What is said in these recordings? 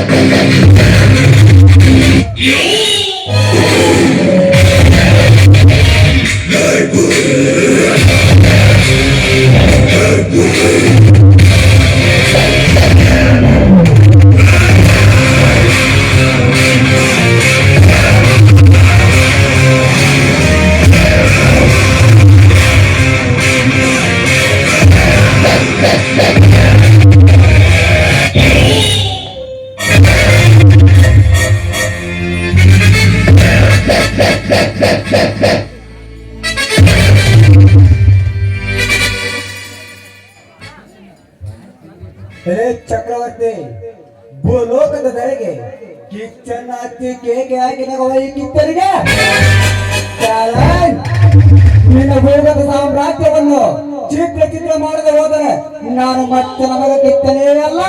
Yeah, yeah, yeah. ಹೇ ಚಕ್ರವರ್ತಿ, ಭೂಲೋಕದ ಬೆಳೆಗೆ ಕಿಚ್ಚನ್ನ ಹತ್ತಿ ಕೇಕೆ ಹಾಕಿ ನಗವೈ ಕಿತ್ತರಿಗೆ. ನಿನ್ನ ಭೂಗತ ಸಾಮ್ರಾಜ್ಯವನ್ನು ಚಿತ್ರ ಚಿತ್ರ ಮಾಡದೆ ಹೋದರೆ ನಾನು ಮತ್ತೆ ನಮಗೆ ಕಿತ್ತನೇ ಅಲ್ಲ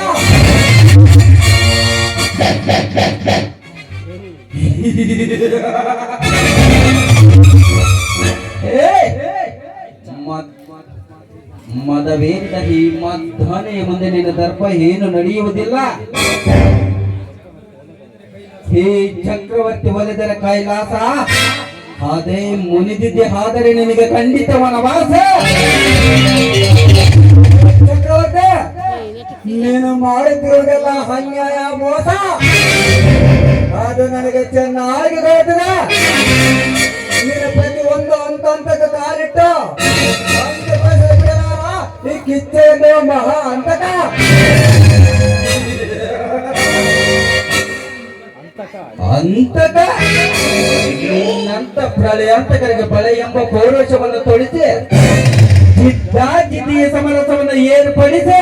ಮದವೇರಿದ ಈ ಮಧ್ಯಾಹ್ನೆಯ ಮುಂದೆ ನಿನ್ನ ದರ್ಪ ಏನು ನಡೆಯುವುದಿಲ್ಲ ಹೇ ಚಕ್ರವರ್ತಿ ಒಲೆದರ ಕೈಲಾಸ ಅದೇ ಮುನಿದಿದ್ದೆ ಆದರೆ ನಿನಗೆ ಖಂಡಿತ ವನವಾಸ ಚಕ್ರವರ್ತಿ ನೀನು ಮಾಡುತ್ತಿರುವುದೆಲ್ಲ ಅನ್ಯಾಯ ಮೋಸ ಅದು ನನಗೆ ಚೆನ್ನಾಗಿ ಗೊತ್ತಿದೆ. ನೀನು ಪ್ರತಿ ಒಂದು ಹಂತ ಹಂತಕ್ಕೆ ಕಾಲಿಟ್ಟು ಈ ಕಿಚ್ಚೆಯನ್ನು ಮಹಾ ಅಂತಕ ಅಂತಕ ನಿನ್ನಂತ ಪ್ರಳಯಾಂತಕರಿಗೆ ಬಳೆ ಎಂಬ ಪೌರುಷವನ್ನು ತೊಡಿಸಿ ಜಿದ್ದಾಜಿದ್ದಿಯ ಸಮರಸವನ್ನು ಏರ್ಪಡಿಸಿ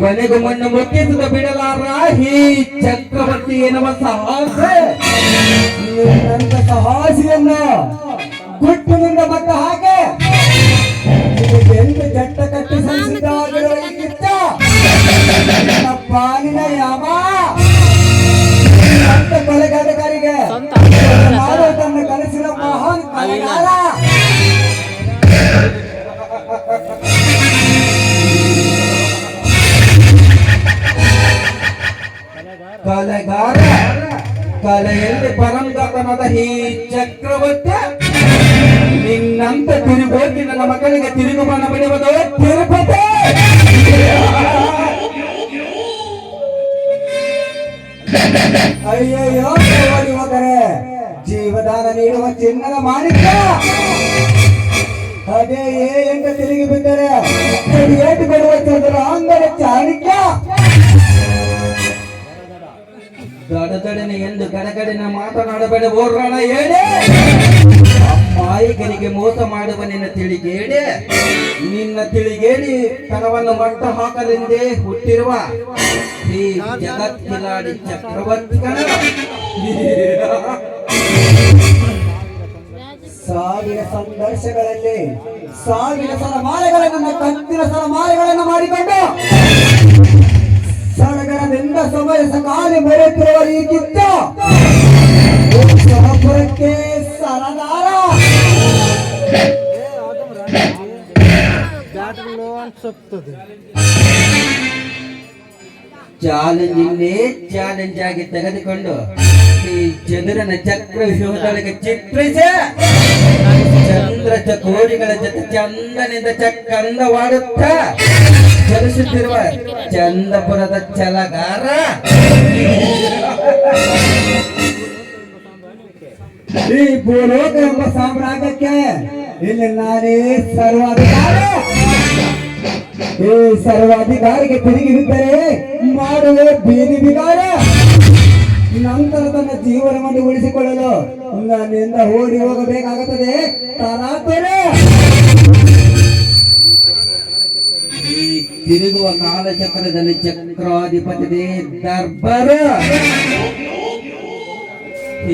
ಕೊನೆಗೂ ಮಣ್ಣು ಮುಕ್ಕಿಸಿದ ಬಿಡಲಾರ? ಈ ಚಕ್ರವರ್ತಿ ಎನ್ನುವ ಸಾಹಸ ನಿನ್ನಂತ ಸಾಹಸಿಯನ್ನು ಗುಟ್ಟಿನಿಂದ ಮತ್ತೆ ಹಾಗೆ ಕಲೆಗಾರ ಕಲೆಯಲ್ಲಿ ಪರಂಗತನದ ಈ ಚಕ್ರವರ್ತಿ ನಿನ್ನಂತ ತಿರುಗೋಗಿ ನನ್ನ ಮಕ್ಕಳಿಗೆ ತಿರುಗು ಬಣ್ಣ ಬಡಿಯುವುದು ತಿರುಪತಿ ಅಯ್ಯಯ್ಯೋ ದೇವರಿ ಹೋದರೆ ಜೀವದಾನ ನೀಡುವ ಚಿನ್ನದ ಮಾಣಿಕ್ಯ ಅದೇ ಏ ಎಂತ ತಿರುಗಿ ಬಿದ್ದರೆ ಏಟು ಕೊಡುವ ಚಂದ್ರ ಅಂದರೆ ಚಾಣಕ್ಯ ದಡದಡನೆ ಎಂದು ಗಡಗಡಿನ ಮಾತನಾಡಬೇಡ ಓರ್ರಣ ಹೇಳಿ ಮಾಯಿಕನಿಗೆ ಮೋಸ ಮಾಡುವ ನಿನ್ನ ತಿಳಿಗೇಡಿ ನಿನ್ನ ತಿಳಿಗೇಡಿ ಕನವನ್ನು ಮಟ್ಟ ಹಾಕಲೆಂದೇ ಹುಟ್ಟಿರುವ ಶ್ರೀ ಜಗತ್ ಕಿಲಾಡಿ ಚಕ್ರವರ್ತಿ ಸಾವಿರ ಸಂಘರ್ಷಗಳಲ್ಲಿ ಸಾವಿರ ಸಲಮಾಲೆಗಳನ್ನು ಮಾಲೆಗಳನ್ನು ಸಲಮಾಲೆಗಳನ್ನು ಮಾಡಿಕೊಂಡು ಸಕಾಲಿ ಮೆರೆತಿರುವ ಈ ಕಿತ್ತ ಸಹಪುರಕ್ಕೆ ಸರದಾರ. ಚಾಲೆಂಜ್ ಇನ್ನೇ ಚಾಲೆಂಜ್ ಆಗಿ ತೆಗೆದುಕೊಂಡು ಈ ಚಂದ್ರನ ಚಕ್ರ ವ್ಯೂಹದೊಳಗೆ ಚಿತ್ರಿಸಿ. ಚಂದ್ರ ಚಕೋರಿಗಳ ಜೊತೆ ಚಂದನಿಂದ ಚಕ್ಕಂದವಾಡುತ್ತ ಚಲಿಸುತ್ತಿರುವ ಚಂದಪುರದ ಚಲಗಾರ ಈ ಭೂಲೋಕ ಎಂಬ ಸಾಮ್ರಾಜ್ಯಕ್ಕೆ ಇಲ್ಲಿ ನಾನೇ ಸರ್ವಾಧಿಕಾರ. ಈ ಸರ್ವಾಧಿಕಾರಿಗೆ ತಿರುಗಿ ಬಿದ್ದರೆ ಮಾಡುವೆ ಬೀದಿ ಬಿಗಾರ ನಂತರ ತನ್ನ ಜೀವನವನ್ನು ಉಳಿಸಿಕೊಳ್ಳಲು ನನ್ನಿಂದ ಓಡಿ ಹೋಗಬೇಕಾಗುತ್ತದೆ. ತರಾತುರೆ ತಿರುಗುವ ಕಾಲಚಕ್ರದಲ್ಲಿ ಚಕ್ರಾಧಿಪತಿ ದರ್ಬರ.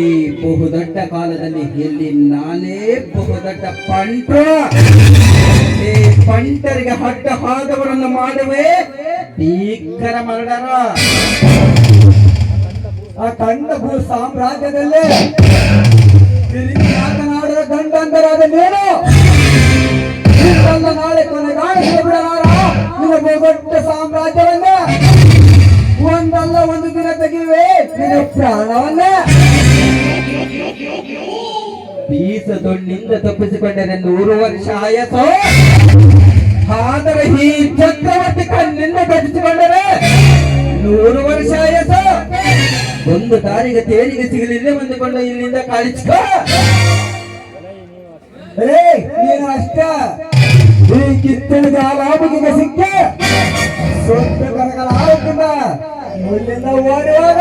ಈ ಬಹುದೊಡ್ಡ ಕಾಲದಲ್ಲಿ ಎಲ್ಲಿ ನಾನೇ ಬಹುದೊಡ್ಡ ಪಂಟ ಈ ಪಂಟರಿಗೆ ಹಟ್ಟ ಹಾದವರನ್ನು ಮಾಡುವೆ? ಭೀಕರ ಮರಡರ. ಆ ತಂಡ ಭೂ ಸಾಮ್ರಾಜ್ಯದಲ್ಲಿ ಮಾತನಾಡುವ ಗಂಡಂದರಾದ ನೀನು? ಪ್ರಾಣವನ್ನ ಬೀಸದೊಣ್ಣಿಂದ ತಪ್ಪಿಸಿಕೊಂಡರೆ ನೂರು ವರ್ಷ ಆಯಸೋ ಆದರೆ ಈ ಚಕ್ರವರ್ತಿ ಕಣ್ಣಿಂದ ತಪ್ಪಿಸಿಕೊಂಡರೆ ನೂರು ವರ್ಷ ಆಯಸೋ ಒಂದು ದಾರಿಗೆ ತೇರಿಗೆ ಸಿಗಲಿಲ್ಲ ಬಂದುಕೊಂಡು ಇಲ್ಲಿಂದ ಕಾಳಿಸ್ಕೋ ನೀನು ಅಷ್ಟ. ಈ ಕಿತ್ತಳಿದ ಲಾಭಕ್ಕೆ ಸಿಕ್ಕ. ಇಲ್ಲಿಂದ ಓಡಿ ಹೋಗ